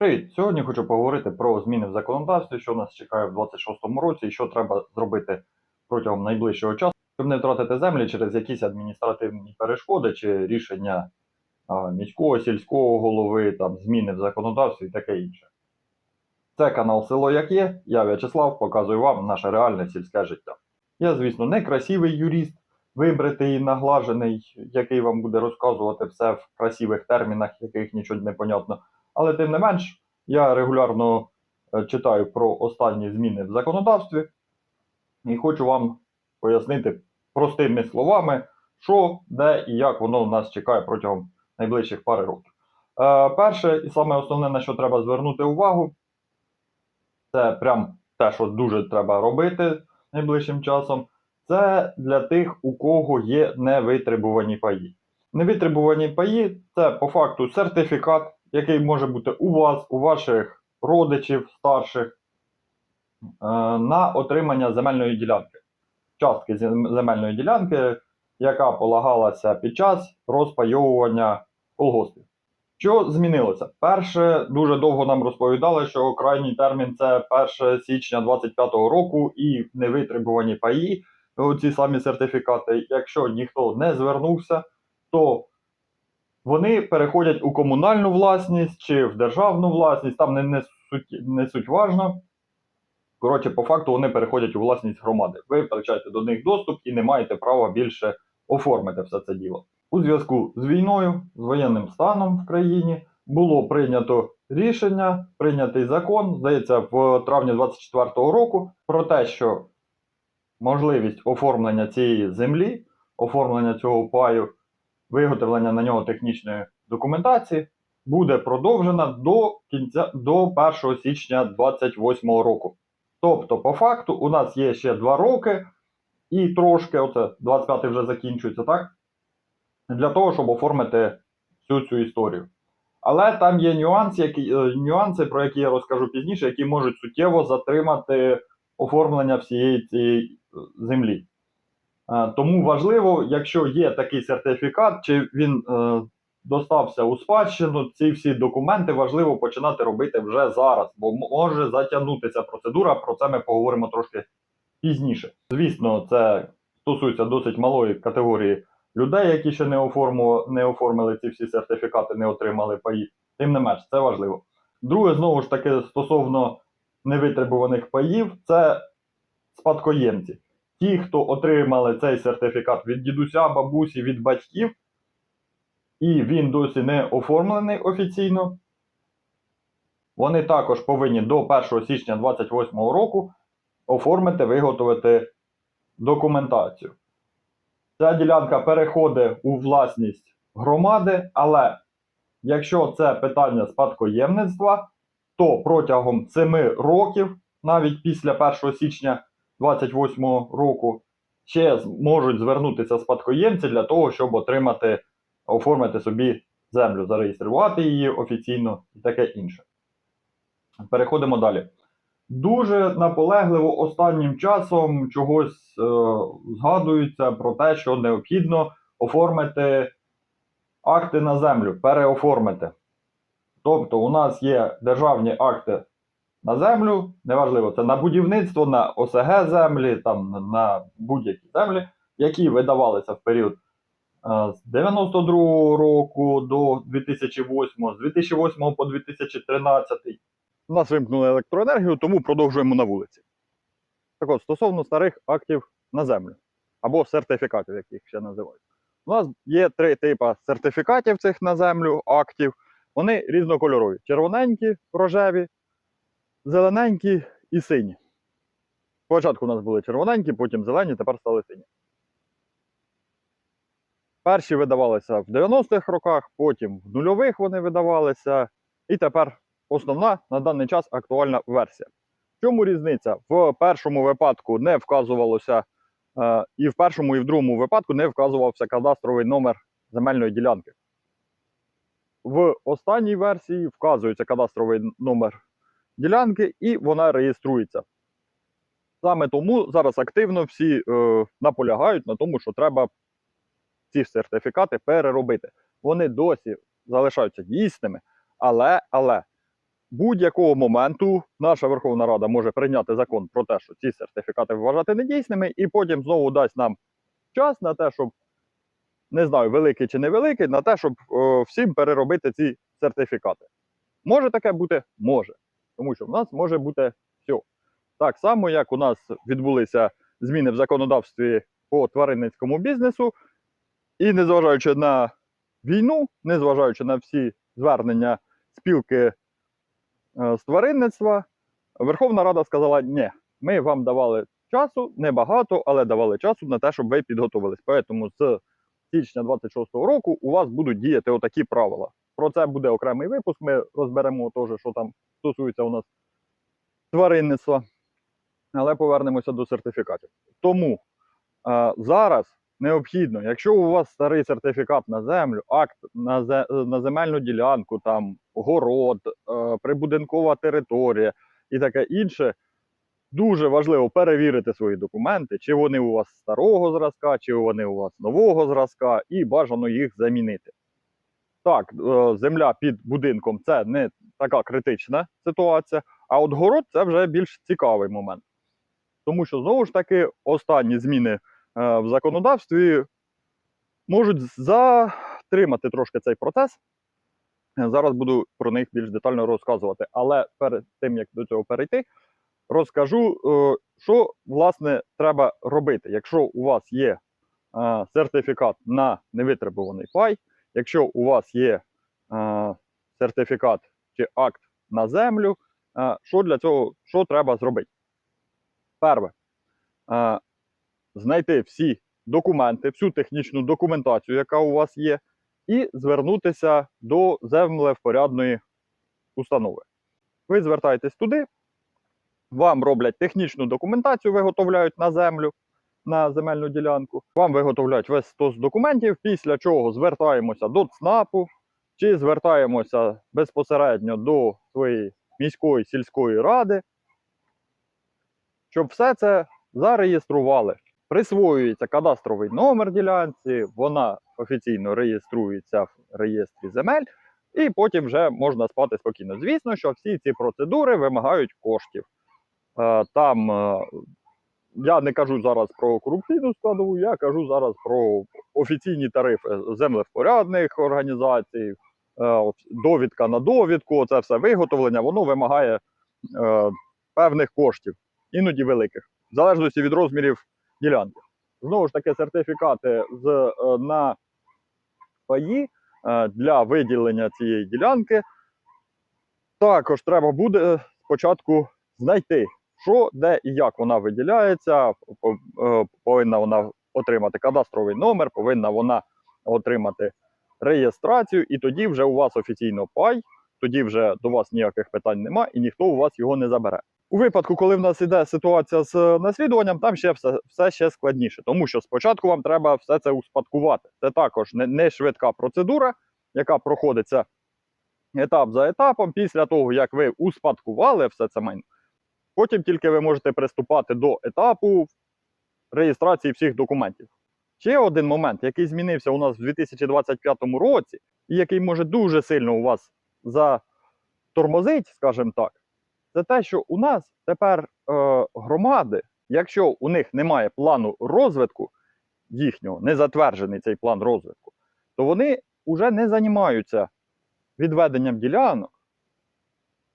Привіт! Сьогодні хочу поговорити про зміни в законодавстві, що нас чекає в 26-му році, і що треба зробити протягом найближчого часу, щоб не втратити землі через якісь адміністративні перешкоди чи рішення а, міського, сільського голови, там, зміни в законодавстві і таке інше. Це канал Село Як Є. Я В'ячеслав, показую вам наше реальне сільське життя. Я, звісно, не красивий юрист, вибритий наглажений, який вам буде розказувати все в красивих термінах, яких нічого не понятно. Але тим не менш, я регулярно е, читаю про останні зміни в законодавстві і хочу вам пояснити простими словами, що, де і як воно в нас чекає протягом найближчих пари років. Е, перше і саме основне, на що треба звернути увагу, це прям те, що дуже треба робити найближчим часом. Це для тих, у кого є невитребувані паї. Невитребувані паї це по факту сертифікат, який може бути у вас, у ваших родичів старших е, на отримання земельної ділянки. Частки земельної ділянки, яка полагалася під час розпайовування колгоспів. Що змінилося? Перше, дуже довго нам розповідали, що крайній термін це 1 січня 2025 року і невитребувані паї, ці самі сертифікати. Якщо ніхто не звернувся, то вони переходять у комунальну власність чи в державну власність, там не, не, суть, не суть важно. Коротше, по факту вони переходять у власність громади. Ви втрачаєте до них доступ і не маєте права більше оформити все це діло. У зв'язку з війною, з воєнним станом в країні було прийнято рішення, прийнятий закон, здається, в травні 24-го року про те, що можливість оформлення цієї землі, оформлення цього паю, виготовлення на нього технічної документації буде продовжена до кінця до 1 січня 2028 року. Тобто, по факту, у нас є ще 2 роки і трошки, оце 25 вже закінчується, так? Для того, щоб оформити всю цю історію. Але там є нюанси, які, е, нюанси, про які я розкажу пізніше, які можуть суттєво затримати оформлення всієї цієї е, землі. Е, Тому важливо, якщо є такий сертифікат, чи він е, достався у спадщину, ці всі документи важливо починати робити вже зараз, бо може затягнутися процедура. Про це ми поговоримо трошки пізніше. Звісно, це стосується досить малої категорії людей, які ще не оформили, не оформили ці всі сертифікати, не отримали паї. Тим не менш, це важливо. Друге, знову ж таки, стосовно невитребуваних паїв, це спадкоємці. Ті, хто отримали цей сертифікат від дідуся, бабусі, від батьків, і він досі не оформлений офіційно, вони також повинні до 1 січня 2028 року оформити, виготовити документацію. Ця ділянка переходить у власність громади, але якщо це питання спадкоємництва, то протягом 7 років, навіть після 1 січня 2028 року, ще можуть звернутися спадкоємці для того, щоб отримати, оформити собі землю, зареєструвати її офіційно і таке інше. Переходимо далі. Дуже наполегливо останнім часом чогось е, згадується про те, що необхідно оформити акти на землю, переоформити. Тобто, у нас є державні акти на землю, неважливо, це на будівництво, на ОСГ землі, там на- будь-які землі, які видавалися в період е, з 92 року до 2008, з 2008 по 2013. У нас вимкнули електроенергію, тому продовжуємо на вулиці. Так от, стосовно старих актів на землю або сертифікатів, як їх ще називають. У нас є три типи сертифікатів цих на землю, актів. Вони різнокольорові: червоненькі, рожеві, зелененькі і сині. Спочатку у нас були червоненькі, потім зелені, тепер стали сині. Перші видавалися в 90-х роках, потім в нульових вони видавалися. І тепер основна на даний час актуальна версія. В чому різниця? В першому випадку не вказувалося, е, і в першому, і в другому випадку не вказувався кадастровий номер земельної ділянки. В останній версії вказується кадастровий номер ділянки і вона реєструється. Саме тому зараз активно всі е, наполягають на тому, що треба ці сертифікати переробити. Вони досі залишаються дійсними, але, але будь-якого моменту наша Верховна Рада може прийняти закон про те, що ці сертифікати вважати недійсними, і потім знову дасть нам час на те, щоб не знаю, великий чи невеликий, на те, щоб е, всім переробити ці сертифікати. Може таке бути? Може. Тому що в нас може бути все. Так само, як у нас відбулися зміни в законодавстві по тваринницькому бізнесу, і незважаючи на війну, незважаючи на всі звернення спілки е, з тваринництва, Верховна Рада сказала: ні, ми вам давали часу, небагато, але давали часу на те, щоб ви підготувались. Тому з січня 26-го року у вас будуть діяти отакі правила. Про це буде окремий випуск. Ми розберемо теж, що там стосується у нас тваринництва. Але повернемося до сертифікатів. Тому е, зараз необхідно, якщо у вас старий сертифікат на землю, акт на, зе, на земельну ділянку, там город, е, прибудинкова територія і таке інше, дуже важливо перевірити свої документи, чи вони у вас старого зразка, чи вони у вас нового зразка, і бажано їх замінити. Так, е, земля під будинком це не така критична ситуація, а от город це вже більш цікавий момент. Тому що знову ж таки останні зміни е, в законодавстві можуть затримати трошки цей процес. Е, Зараз буду про них більш детально розказувати. Але перед тим як до цього перейти, розкажу, е, що власне треба робити, якщо у вас є сертифікат на невитребуваний пай, якщо у вас є сертифікат чи акт на землю, е, що для цього що треба зробити? Перше, е, знайти всі документи, всю технічну документацію, яка у вас є, і звернутися до землевпорядної установи. Ви звертаєтесь туди, вам роблять технічну документацію, виготовляють на землю, на земельну ділянку. Вам виготовляють весь стос документів, після чого звертаємося до ЦНАПу чи звертаємося безпосередньо до своєї міської сільської ради, щоб все це зареєстрували. Присвоюється кадастровий номер ділянці, вона офіційно реєструється в реєстрі земель, і потім вже можна спати спокійно. Звісно, що всі ці процедури вимагають коштів. Е, Там е, я не кажу зараз про корупційну складову, я кажу зараз про офіційні тарифи землевпорядних організацій, довідка на довідку, це все виготовлення, воно вимагає е, певних коштів, іноді великих, в залежності від розмірів ділянки. Знову ж таки, сертифікати з, е, на паї е, для виділення цієї ділянки. Також треба буде спочатку знайти, що, де і як вона виділяється. Е, Повинна вона отримати кадастровий номер, повинна вона отримати реєстрацію, і тоді вже у вас офіційно пай, тоді вже до вас ніяких питань нема, і ніхто у вас його не забере. У випадку, коли в нас іде ситуація з наслідуванням, там ще все, все ще складніше, тому що спочатку вам треба все це успадкувати. Це також не, не швидка процедура, яка проходиться етап за етапом. Після того, як ви успадкували все це майно, потім тільки ви можете приступати до етапу реєстрації всіх документів. Ще один момент, який змінився у нас в 2025 році, і який може дуже сильно у вас затормозить, скажімо так, це те, що у нас тепер е, громади, якщо у них немає плану розвитку їхнього, не затверджений цей план розвитку, то вони вже не займаються відведенням ділянок.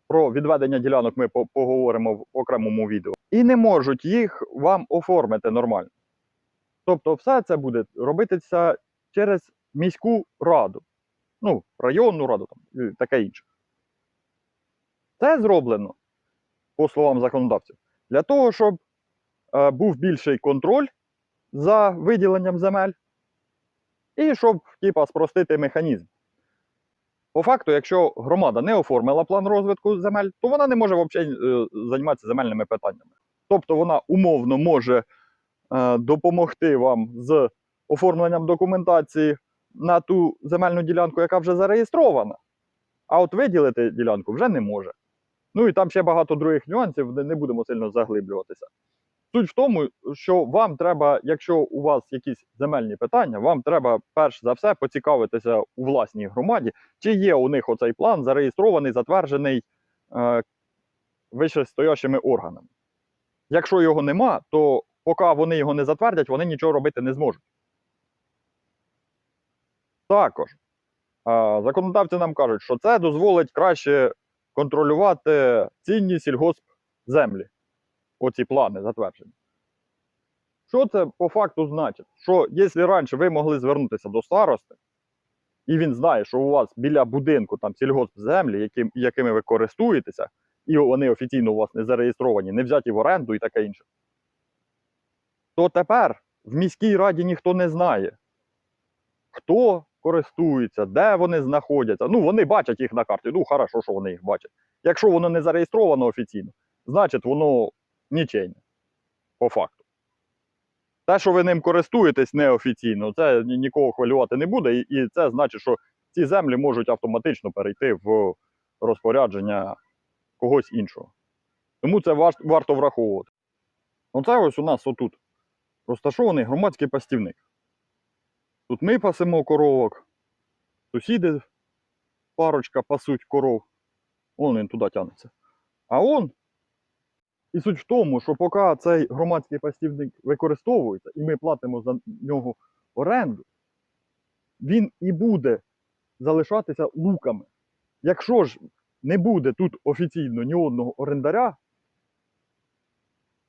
Про відведення ділянок ми поговоримо в окремому відео, і не можуть їх вам оформити нормально. Тобто, все це буде робитися через міську раду, ну, районну раду там, і таке інше. Це зроблено, по словам законодавців, для того, щоб е, був більший контроль за виділенням земель, і щоб типа, спростити механізм. По факту, якщо громада не оформила план розвитку земель, то вона не може взагалі е, займатися земельними питаннями. Тобто вона умовно може допомогти вам з оформленням документації на ту земельну ділянку, яка вже зареєстрована, а от виділити ділянку вже не може. Ну і там ще багато других нюансів, не будемо сильно заглиблюватися. Суть в тому, що вам треба, якщо у вас якісь земельні питання, вам треба перш за все поцікавитися у власній громаді, чи є у них оцей план зареєстрований, затверджений е, вищестоящими органами. Якщо його нема, то поки вони його не затвердять, вони нічого робити не зможуть. Також законодавці нам кажуть, що це дозволить краще контролювати цінні сільгоспземлі. Оці плани затверджені. Що це по факту значить? Що якщо раніше ви могли звернутися до старости, і він знає, що у вас біля будинку там сільгоспземлі, яким, якими ви користуєтеся, і вони офіційно у вас не зареєстровані, не взяті в оренду і таке інше, то тепер в міській раді ніхто не знає, хто користується, де вони знаходяться. Ну, вони бачать їх на карті. Ну, хорошо, що вони їх бачать. Якщо воно не зареєстровано офіційно, значить воно нічейне, по факту. Те, що ви ним користуєтесь неофіційно, це нікого хвилювати не буде, і, це значить, що ці землі можуть автоматично перейти в розпорядження когось іншого. Тому це варто враховувати. Оце ось у нас отут розташований громадський пастівник. Тут ми пасемо коровок, сусіди парочка пасуть коров. Вон він туди тягнеться. А он і суть в тому, що поки цей громадський пастівник використовується, і ми платимо за нього оренду, він і буде залишатися луками. Якщо ж не буде тут офіційно ні одного орендаря,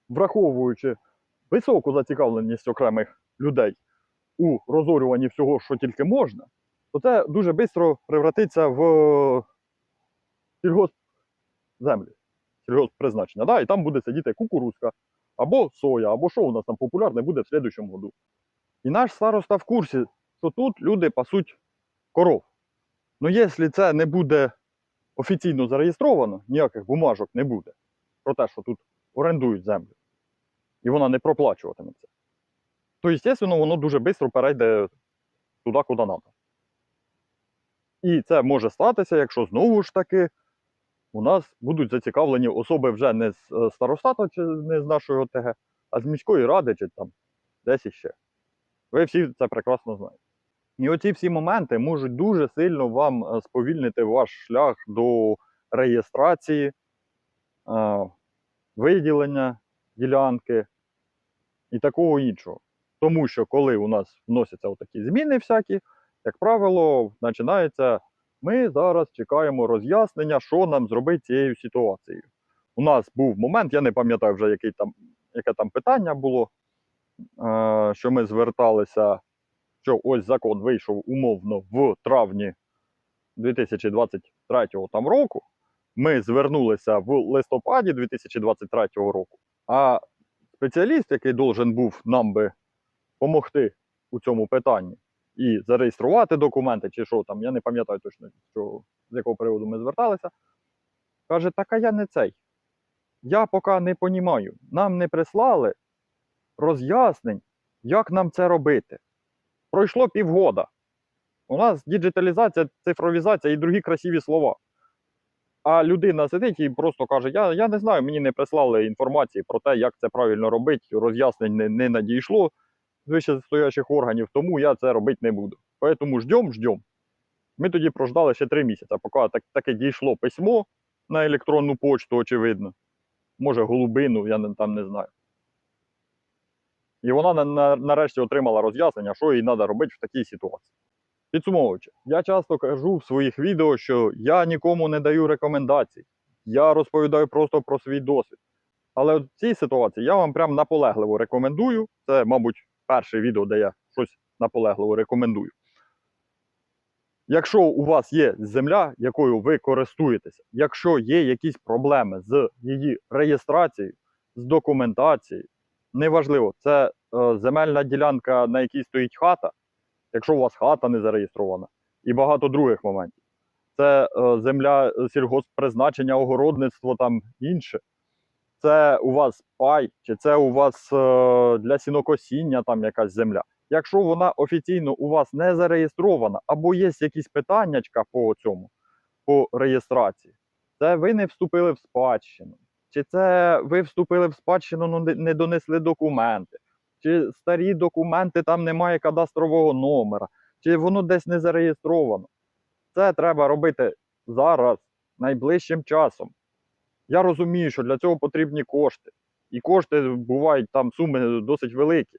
враховуючи високу зацікавленість окремих людей у розорюванні всього, що тільки можна, то це дуже швидко превратиться в сільгоспземлі сільгосппризначення. Да? І там буде сидіти кукурузка або соя, або що у нас там популярне буде в слідчому году. І наш староста в курсі, що тут люди пасуть коров. Ну, якщо це не буде офіційно зареєстровано, ніяких бумажок не буде про те, що тут орендують землю, і вона не проплачуватиметься, то, звісно, воно дуже швидко перейде туди, куди треба. І це може статися, якщо знову ж таки у нас будуть зацікавлені особи вже не з е, старостата чи не з нашої ОТГ, а з міської ради чи там десь іще. Ви всі це прекрасно знаєте. І оці всі моменти можуть дуже сильно вам е, сповільнити ваш шлях до реєстрації, е, виділення ділянки і такого іншого. Тому що коли у нас вносяться такі зміни всякі, як правило, починається ми зараз чекаємо роз'яснення, що нам зробити цією ситуацією. У нас був момент, я не пам'ятаю вже, який там, яке там питання було, е, що ми зверталися, що ось закон вийшов умовно в травні 2023 там, року. Ми звернулися в листопаді 2023 року. А спеціаліст, який должен був нам би допомогти у цьому питанні, і зареєструвати документи, чи що там, я не пам'ятаю точно, що, з якого приводу ми зверталися. Каже, так а я не цей. Я поки не понімаю. Нам не прислали роз'яснень, як нам це робити. Пройшло півгода. У нас діджиталізація, цифровізація і другі красиві слова. А людина сидить і просто каже: Я, я не знаю, мені не прислали інформації про те, як це правильно робити, роз'яснень не, не надійшло з вищестоящих органів, тому я це робити не буду. Тому ждем, ждем. Ми тоді прождали ще три місяці, поки так, таке дійшло письмо на електронну почту, очевидно. Може, голубину, я не- там не знаю. І вона на, на, нарешті отримала роз'яснення, що їй треба робити в такій ситуації. Підсумовуючи, я часто кажу в своїх відео, що я нікому не даю рекомендацій. Я розповідаю просто про свій досвід. Але в цій ситуації я вам прям наполегливо рекомендую. Це, мабуть, перше відео, де я щось наполегливо рекомендую. Якщо у вас є земля, якою ви користуєтеся, якщо є якісь проблеми з її реєстрацією, з документацією, неважливо, це е, земельна ділянка, на якій стоїть хата, якщо у вас хата не зареєстрована, і багато других моментів. Це е, земля е, сільгосппризначення, огородництво там інше. Це у вас пай, чи це у вас е, для сінокосіння там якась земля. Якщо вона офіційно у вас не зареєстрована, або є якісь питаннячка по цьому, по реєстрації, це ви не вступили в спадщину. Чи це ви вступили в спадщину, ну не- не донесли документи, чи старі документи, там немає кадастрового номера, чи воно десь не зареєстровано. Це треба робити зараз, найближчим часом. Я розумію, що для цього потрібні кошти. І кошти бувають там суми досить великі.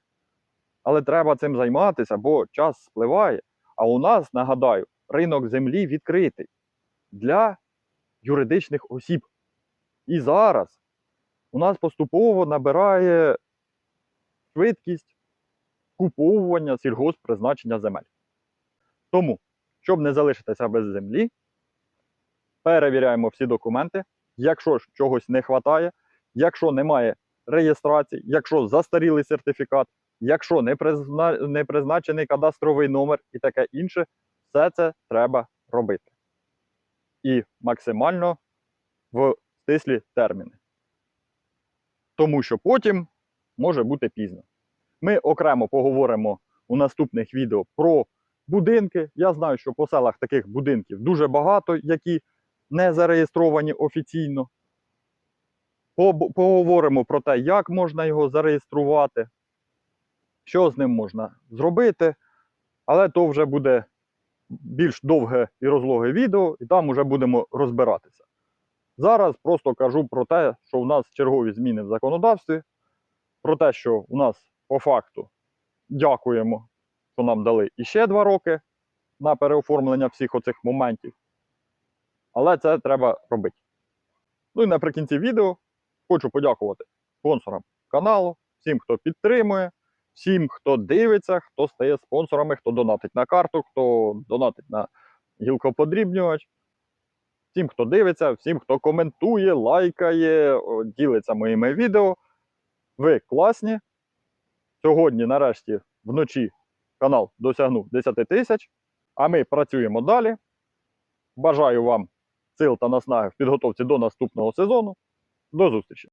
Але треба цим займатися, бо час спливає. А у нас, нагадаю, ринок землі відкритий для юридичних осіб. І зараз у нас поступово набирає швидкість куповування сільгосппризначення земель. Тому, щоб не залишитися без землі, перевіряємо всі документи. Якщо чогось не вистачає, якщо немає реєстрації, якщо застарілий сертифікат, якщо не, не призначений кадастровий номер і таке інше, все це треба робити. І максимально в стислі терміни. Тому що потім може бути пізно. Ми окремо поговоримо у наступних відео про будинки. Я знаю, що по селах таких будинків дуже багато, які не зареєстровані офіційно. Поговоримо про те, як можна його зареєструвати, що з ним можна зробити. Але то вже буде більш довге і розлоге відео, і там вже будемо розбиратися. Зараз просто кажу про те, що у нас чергові зміни в законодавстві, про те, що у нас по факту дякуємо, що нам дали іще два роки на переоформлення всіх оцих моментів. Але це треба робити. Ну і наприкінці відео хочу подякувати спонсорам каналу, всім, хто підтримує, всім, хто дивиться, хто стає спонсорами, хто донатить на карту, хто донатить на гілкоподрібнювач. Всім, хто дивиться, всім, хто коментує, лайкає, ділиться моїми відео. Ви класні. Сьогодні, нарешті, вночі канал досягнув 10 тисяч, а ми працюємо далі. Бажаю вам сил та наснаги в підготовці до наступного сезону. До зустрічі!